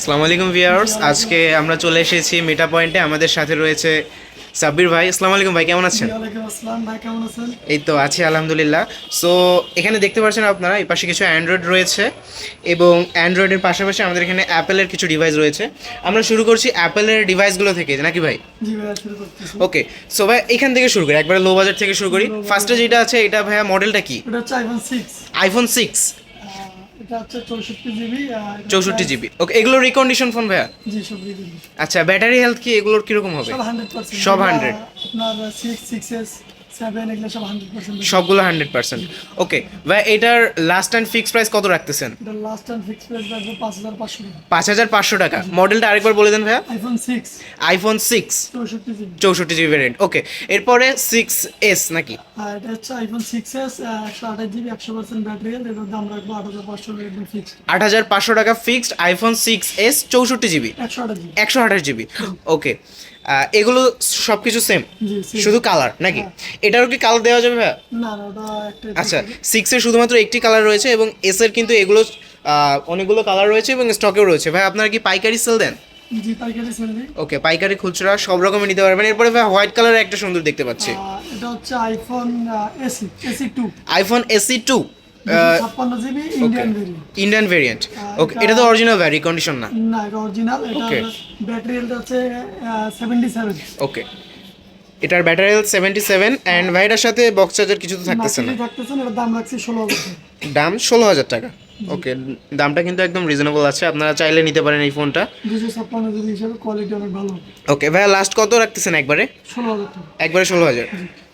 আসসালামু আলাইকুম ভিউয়ার্স। আজকে আমরা চলে এসেছি মেটা পয়েন্টে আমাদের সাথে রয়েছে সাব্বির ভাই। আসসালামু আলাইকুম ভাই কেমন আছেন? এই তো আছি আলহামদুলিল্লাহ। সো এখানে দেখতে পাচ্ছেন আপনারা এই পাশে কিছু অ্যান্ড্রয়েড রয়েছে এবং অ্যান্ড্রয়েডের পাশাপাশি আমাদের এখানে অ্যাপেলের কিছু ডিভাইস রয়েছে। আমরা শুরু করছি অ্যাপেলের ডিভাইসগুলো থেকে নাকি ভাই? ওকে সো ভাই এখান থেকে শুরু করি। একবারে লো বাজার থেকে শুরু করি। ফার্স্টে যেটা আছে এটা ভাইয়া মডেলটা কি? আইফোন সিক্স আইফোন সিক্স এটা হচ্ছে চৌষট্টি জিবি ওকে এগুলো রিকন্ডিশন ফোন ভাইয়া? আচ্ছা ব্যাটারি হেলথ কি এগুলোর কীরকম হবে? সব হান্ড্রেড সব 100 আপনার সিক্স সিক্স এস সবগুলো হান্ড্রেড পার্সেন্ট ওকে ভাই এটার লাস্ট অ্যান্ড ফিক্স প্রাইস কত রাখতেছেন? লাস্ট টাইম ফিক্স প্রাইস রাখব পাঁচ হাজার পাঁচশো টাকা। পাঁচ হাজার পাঁচশো টাকা। মডেলটা আরেকবার বলে দেন ভাইয়া। আইফোন সিক্স আইফোন সিক্স চৌষট্টি জিবি ভ্যারিয়েন্ট ওকে এরপরে সিক্স এস নাকি? এটা হচ্ছে আইফোন সিক্স এস একশো আঠাশ জিবি একশো পার্সেন্ট ব্যাটারি এটার দাম রাখব আট হাজার পাঁচশো টাকা ফিক্সড আট হাজার পাঁচশো টাকা ফিক্সড আইফোন সিক্স এস চৌষট্টি জিবি একশো আঠাশ জিবি একশো আঠাশ জিবি ওকে এগুলো সব কিছু সেম শুধু কালার নাকি? এটারও কি কালার দেওয়া যাবে ভাইয়া? একটা আচ্ছা সিক্সের শুধুমাত্র একটি কালার রয়েছে এবং এস এর কিন্তু এগুলো অনেকগুলো কালার রয়েছে এবং স্টকেও রয়েছে। ভাই আপনারা কি পাইকারি সেল দেন? ওকে পাইকারি খুচরা সব রকমের নিতে পারবেন। এরপরে ভাই হোয়াইট কালারের একটা সুন্দর দেখতে পাচ্ছি। এটা হচ্ছে iPhone SE SE two iPhone SE two Indian variant okay এটা- তো অরিজিনাল ভ্যারি কন্ডিশন না? না এটা অরিজিনাল এটা. ব্যাটারি হেলথ আছে সেভেন্টি সেভেন ওকে এটার battery health seventy seven and ভাইটার সাথে বক্স চার্জার কিছু তো থাকতেছে না? থাকতেছে না দাম রাখছি ষোলো হাজার টাকা। দাম ষোলো হাজার টাকা। ওকে দামটা কিন্তু একদম রিজনেবল আছে। আপনারা চাইলে নিতে পারেন এই ফোনটা কোয়ালিটি অনেক ভালো। ওকে ভাইয়া লাস্ট কত রাখতেছেন একবারে? একবারে ষোলো হাজার।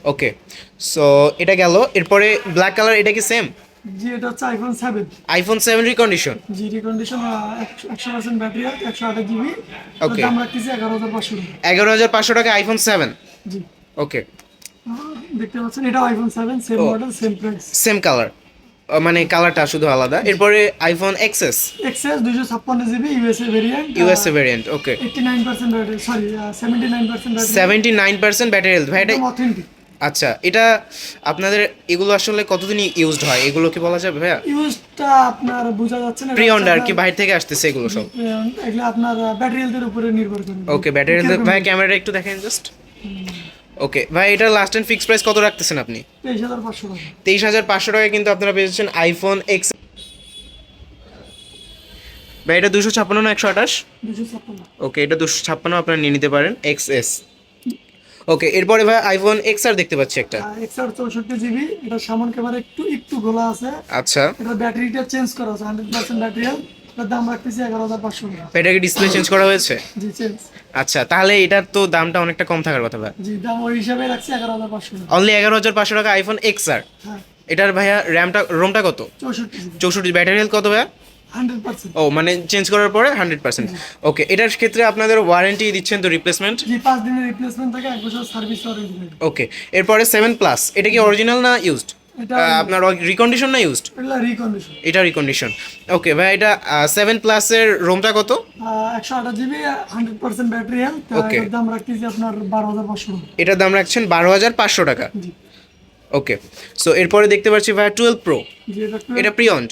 ওকে সো এটা গেল। এরপরে ব্ল্যাক কালার এটা কি সেম জি এটা হচ্ছে iPhone seven iPhone seven recondition জি রিকন্ডিশন একশো পার্সেন্ট ব্যাটারি হেলথ একশো আঠাশ জিবি Okay. দাম রাখতেছি এগারো হাজার পাঁচশো টাকা। এগারো হাজার পাঁচশো টাকা আইফোন সেভেন জি। ওকে দেখতে পাচ্ছেন এটা iPhone seven same model same price same colour মানে কালারটা শুধু আলাদা। এরপরে আইফোন এক্সএস এক্সএস দুশো ছাপ্পান্ন GB USA variant USA variant okay eighty nine percent battery sorry seventy nine percent battery seventy nine percent battery health ভাই এটা authentic আচ্ছা এটা আপনাদের এগুলো আসলে কতদিন ইউজড হয়? এগুলো কি বলা যাবে ভাইয়া? ইউজটা আপনার বোঝা যাচ্ছে না প্রি অন্ডার কি বাইরে থেকে আসতেছে এগুলো সব? এগুলো আপনার ব্যাটারি হেলথের উপরে নির্ভর করে। ওকে ব্যাটারি হেলথ ভাই ক্যামেরাটা একটু দেখেন জাস্ট ওকে ভাই এটা লাস্ট এন্ড ফিক্স প্রাইস কত রাখতেছেন আপনি? তেইশ হাজার পাঁচশো টাকা। তেইশ হাজার পাঁচশো টাকায় কিন্তু আপনারা পেয়েছেন আইফোন এক্স ভাই এটা দুশো ছাপ্পান্ন না একশো আঠাশ? ওকে এটা দুশো ছাপ্পান্ন আপনারা নিয়ে নিতে পারেন এক্স এস ওকে এরপরে ভাই আইফোন এক্স আর দেখতে পাচ্ছি একটা। এক্স আর চৌষট্টি জিবি এটা সামন ক্যামেরা একটু একটু গোলা আছে। আচ্ছা। এটা ব্যাটারিটা চেঞ্জ করা আছে হান্ড্রেড পার্সেন্ট ব্যাটারি দাম রাখতেছি এগারো হাজার পাঁচশো ডিসপ্লে চেঞ্জ করা হয়েছে? জি চেঞ্জ আচ্ছা তাহলে এটার তো দামটা অনেকটা কম থাকার কথা ভাই। জি দাম ওই হিসাবে রাখছি এগারো হাজার পাঁচশো অনলি এগারো হাজার পাঁচশো টাকা আইফোন এক্স আর এটার ভাইয়া র্যামটা রোমটা কত? চৌষট্টি চৌষট্টি ব্যাটারি হেলথ কত ভাইয়া? ও মানে চেঞ্জ করার পরে হান্ড্রেড পার্সেন্ট। ওকে এটার ক্ষেত্রে আপনাদের ওয়ারেন্টি দিচ্ছেন তো রিপ্লেসমেন্ট পাঁচ দিনের রিপ্লেসমেন্ট থাকে এক বছর সার্ভিস ওয়ারেন্টি ওকে এরপরে সেভেন প্লাস এটা কি অরিজিনাল না ইউজড আপনার রিকন্ডিশন না ইউজড এটা রিকন্ডিশন ওকে ভাই এটা সেভেন প্লাসের রোমটা কত? একশো আঠাশ জিবি হান্ড্রেড পার্সেন্ট ব্যাটারি. এটার দাম রাখতেছি আপনার বারো হাজার পাঁচশো এটার দাম রাখছেন বারো হাজার পাঁচশো টাকা। জি। ওকে সো এরপরে দেখতে পাচ্ছি ভাই টুয়েলভ প্রো এটা প্রিয়ন্ড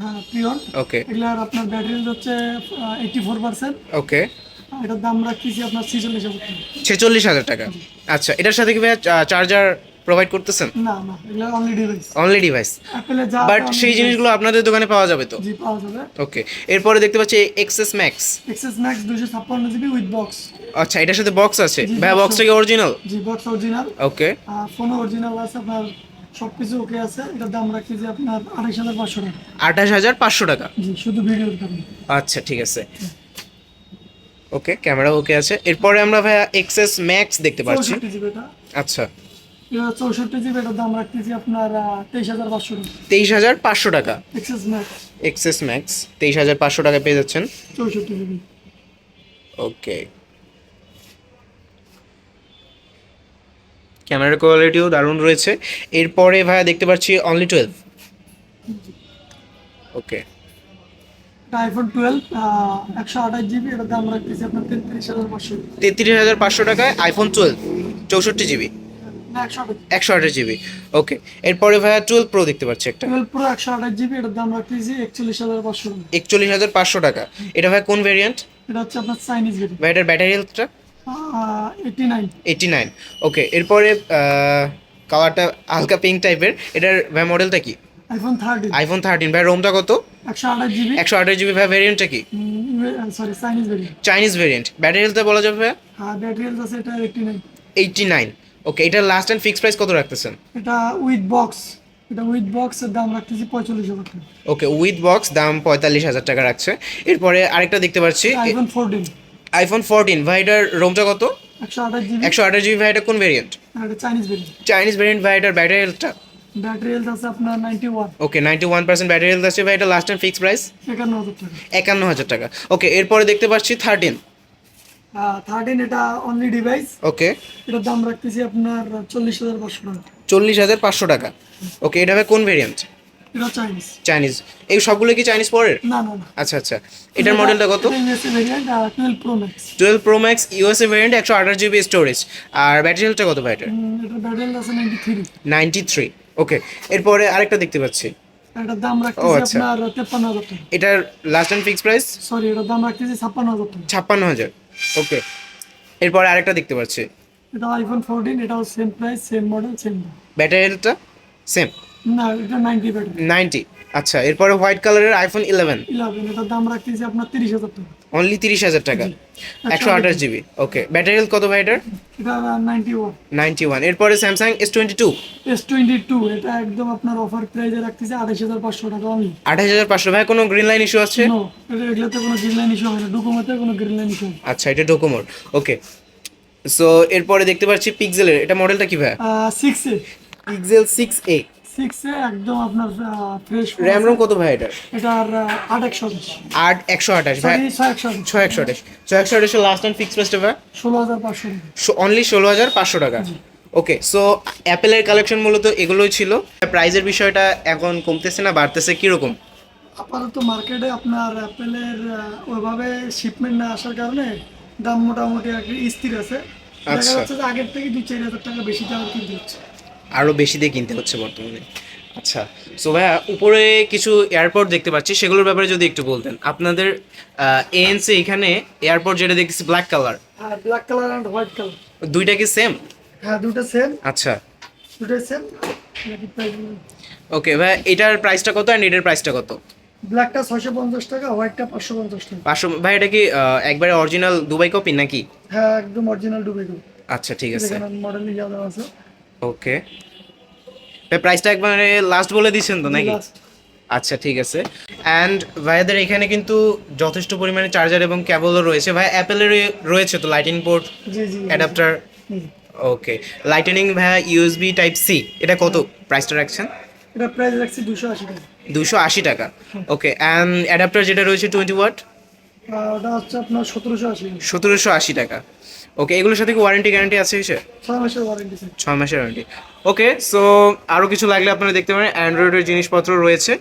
হ্যাঁ পিওর ওকে এগুলার আপনার ব্যাটারি হচ্ছে এইটি ফোর পার্সেন্ট ওকে এটার দাম রাখতেছি আপনার ছিচল্লিশ হাজার টাকা। আচ্ছা এটার সাথে কি ভাই চার্জার প্রোভাইড করতেছেন? না না এগুলো only device only device but সেই জিনিসগুলো আপনাদের দোকানে পাওয়া যাবে তো? জি পাওয়া যাবে। ওকে এরপরে দেখতে পাচ্ছি এক্সএস ম্যাক্স এক্সেস ম্যাক্স দুশো ছাপ্পান্ন জিবি উইথ বক্স আচ্ছা এটার সাথে বক্স আছে? জি, ভাই বক্সটা কি অরিজিনাল জি বক্স অরিজিনাল ওকে ফোনও অরিজিনাল আছে আপনার সব কিছু ওকে আছে। এটার দাম রাখতেছি আপনার আঠাশ হাজার পাঁচশো টাকা। আঠাশ হাজার পাঁচশো টাকা? জি শুধু ভিডিওর কারণে আচ্ছা ঠিক আছে। ওকে ক্যামেরা ওকে আছে। এরপরে আমরা ভাইয়া এক্সএস ম্যাক্স দেখতে পাচ্ছি। আচ্ছা। চৌষট্টি জিবি এটার দাম রাখতেছি আপনার তেইশ হাজার পাঁচশো টাকা। তেইশ হাজার পাঁচশো টাকা। এক্সেস ম্যাক্স এক্সএস ম্যাক্স তেইশ হাজার পাঁচশো টাকা পেয়ে যাচ্ছেন। চৌষট্টি জিবি ওকে ক্যামেরার কোয়ালিটিও দারুণ রয়েছে। এরপরে ভাইয়া দেখতে পাচ্ছি only twelve okay. IPhone twelve একশো আঠাশ জিবি এটার দাম রাখতেছি আপনার তেত্রিশ হাজার পাঁচশো। তেত্রিশ হাজার পাঁচশো টাকায় আইফোন টুয়েলভ চৌষট্টি জিবি একশো আঠাশ। GB okay. এরপরে ভাইয়া টুয়েলভ প্রো দেখতে পাচ্ছি একটা। টুয়েলভ প্রো একশো আঠাশ জিবি এটার দাম রাখতেছি একচল্লিশ হাজার পাঁচশো টাকা। একচল্লিশ হাজার পাঁচশো টাকা। এটা ভাই কোন ভেরিয়েন্ট এটা হচ্ছে আপনার চাইনিজ গেট ভাই এটার ব্যাটারি হেলথটা এইটি নাইন ওকে এরপরে কালারটা হালকা পিঙ্ক টাইপের এটার ভাই মডেলটা কি? আইফোন থার্টিন আইফোন থার্টিন ভাই রোমটা কত? একশো আঠাশ জিবি। ভাই ভেরিয়েন্টটা কি? Sorry Chinese variant Chinese variant battery হেলথটা বলা যাবে ভাই ব্যাটারি হেলথ আছে এটা এইটি নাইন ওকে এটার লাস্ট অ্যান্ড ফিক্স প্রাইস কত রাখতেছেন? এটা উইথ বক্স এটা উইথ বক্সের দাম রাখতেছি পঁয়তাল্লিশ হাজার টাকা। ওকে উইথ বক্স দাম পঁয়তাল্লিশ হাজার টাকা রাখছে। এরপরে আরেকটা দেখতে পাচ্ছি। আইফোন ফোরটিন আইফোন ফোরটিন ভাই এটার রোমটা কত? একশো আঠাশ জিবি। একশো আঠাশ জিবি ভাই এটা কোন variant Chinese variant Chinese variant ভাই এটার ব্যাটারি হেলথটা ব্যাটারি হেলথ আছে আপনার ninety one okay ninety one percent battery health আছে ভাই এটা লাস্ট অ্যান্ড ফিক্স প্রাইস টাকা। ওকে এরপরে দেখতে পাচ্ছি থার্টিন থার্টিন এটা অনলি ডিভাইস ওকে এটার দাম রাখতেছি আপনার চল্লিশ হাজার পাঁচশো টাকা। চল্লিশ হাজার পাঁচশো টাকা। ওকে এটা কোন ভেরিয়েন্ট এটা চাইনিজ চাইনিজ এই সবগুলো কি চাইনিজ পরের? না না আচ্ছা আচ্ছা। এটার মডেলটা কত? Twelve pro max twelve pro max USA variant একশো আঠাশ জিবি স্টোরেজ আর ব্যাটারি হেলথটা কত ভাই এটার? ব্যাটারি আছে নাইনটি থ্রি ওকে এরপরে আরেকটা দেখতে পাচ্ছি। এটার দাম রাখতেছি আচ্ছা। আপনার তেপ্পান্ন হাজার টাকা। এটার last and fix price sorry এটার দাম রাখতেছি ছাপ্পান্ন হাজার টাকা। ছাপ্পান্ন হাজার। ওকে এরপরে আরেকটা দেখতে পাচ্ছি। এটা আইফোন ফোরটিন এটাও same price same model same battery হেলথটা same না এটা নাইনটি ব্যাটারি। নাইনটি আচ্ছা এরপরে হোয়াইট কালারের আইফোন ইলেভেন ইলেভেন এটার দাম রাখতেছি আপনার তিরিশ হাজার টাকা। অনলি তিরিশ হাজার টাকা। একশো আঠাশ জিবি ওকে ব্যাটারি হেলথ কত ভাই এটার? এটা নাইনটি ওয়ান নাইনটি ওয়ান এরপরে Samsung S twenty two S twenty two এটা একদম আপনার অফার প্রাইজে রাখতেছে আঠাশ হাজার পাঁচশো টাকা অনলি আঠাশ হাজার পাঁচশো। ভাই কোনো গ্রিন লাইন ইস্যু আছে? নো এটা এগুলোতে কোনো গ্রিন লাইন ইস্যু হয় না। ডকুমেন্টে কোনো গ্রিন লাইন ইস্যু আচ্ছা এটা ডোকোমোর। ওকে সো এরপরে দেখতে পাচ্ছি পিক্সেলের এটা মডেলটা কি ভাই? Six A Pixel six A six একদম আপনার ফ্রেশ। র্যাম রোম কত ভাই এটার? এটার আট একশো আঠাশ। আট একশো আঠাশ ভাই? ছয় একশো আঠাশ। ছয় একশো আঠাশ। ছয় একশো আঠাশের লাস্ট অ্যান্ড ফিক্স প্রাইসটা ভাই? ষোলো হাজার পাঁচশো অনলি ষোলো হাজার পাঁচশো টাকা। ওকে সো অ্যাপেলের কালেকশন মূলত এগুলোই ছিল। প্রাইজের বিষয়টা এখন কমতেছে না বাড়তেছে কীরকম? আপাতত মার্কেটে আপনার অ্যাপেলের ওইভাবে শিপমেন্ট না আসার কারণে দাম মোটামুটি আর স্থির আছে। দেখা আচ্ছা। যাচ্ছে যে আগের থেকে দু চার হাজার টাকা বেশি দাম কিনতে হচ্ছে আরও বেশি দিয়ে কিনতে হচ্ছে বর্তমানে। আচ্ছা সো ভাইয়া উপরে কিছু এয়ারপোর্ট দেখতে পাচ্ছি সেগুলোর ব্যাপারে যদি একটু বলতেন। আপনাদের এএনসি এখানে এয়ারপোর্ট যেটা দেখতেছি black colour black colour and white colour দুইটা কি সেম হ্যাঁ দুটো সেম আচ্ছা। দুটো সেম ওকে ভাই এটার প্রাইসটা কত অ্যান্ড এটার প্রাইসটা কত? ব্ল্যাকটা ছয়শো পঞ্চাশ টাকা হোয়াইটটা পাঁচশো পঞ্চাশ টাকা। পাঁচশো ভাই এটা কি একবারে অরিজিনাল দুবাই কপি নাকি? হ্যাঁ একদম অরিজিনাল ডুবে গেল আচ্ছা ঠিক আছে। মডেল আছে। ওকে। ভাই প্রাইসটা একবারে লাস্ট বলে দিচ্ছেন তো নাকি? আচ্ছা ঠিক আছে। অ্যান্ড ভাইয়াদের এখানে কিন্তু যথেষ্ট পরিমাণে চার্জার এবং ক্যাবলও রয়েছে। ভাই অ্যাপেলের রয়েছে তো lightning port adapter okay. Lightning ভাইয়া ইউএসবি টাইপ সি এটা কত? প্রাইসটা রাখছেন? এটা প্রাইস রাখছি দুশো আশি টাকা। দুশো আশি টাকা। ওকে অ্যান্ড অ্যাডাপ্টার যেটা রয়েছে টোয়েন্টি ওয়াট ওটা হচ্ছে আপনার সতেরোশো আশি সতেরোশো আশি টাকা। ওকে এগুলোর সাথে কি ওয়ারেন্টি গ্যারান্টি আছে ছয় মাসের ওয়ারেন্টি ছয় মাসের ওয়ারেন্টি ওকে সো আরও কিছু লাগলে আপনারা দেখতে পারেন। অ্যান্ড্রয়েডের জিনিসপত্র রয়েছে।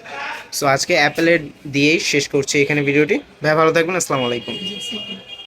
সো আজকে অ্যাপেলের দিয়েই শেষ করছি এখানে ভিডিওটি। ভাই ভালো থাকবেন। আসসালামু আলাইকুম।